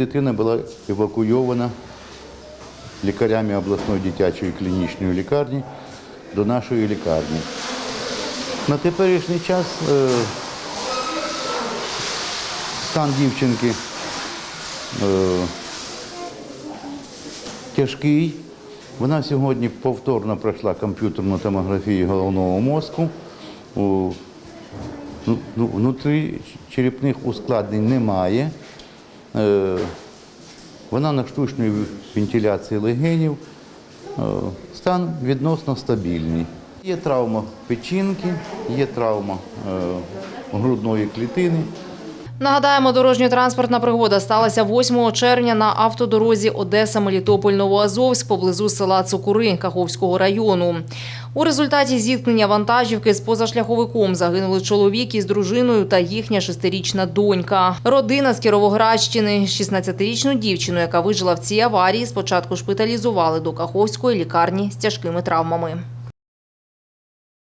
Дитина була евакуйована лікарями обласної дитячої клінічної лікарні до нашої лікарні. На теперішній час е, стан дівчинки е, тяжкий. Вона сьогодні повторно пройшла комп'ютерну томографію головного мозку. Ну, ну, внутрі черепних ускладнень немає. Е, вона на штучній вентиляції легенів. Е, Стан відносно стабільний. Є травма печінки, є травма е, грудної клітини. Нагадаємо, дорожньо-транспортна пригода сталася 8 червня на автодорозі Одеса Мелітополь Новоазовськ поблизу села Цукури Каховського району. У результаті зіткнення вантажівки з позашляховиком загинули чоловік із дружиною та їхня шестирічна донька. Родина з Кіровоградщини, 16-річну дівчину, яка вижила в цій аварії, спочатку шпиталізували до Каховської лікарні з тяжкими травмами.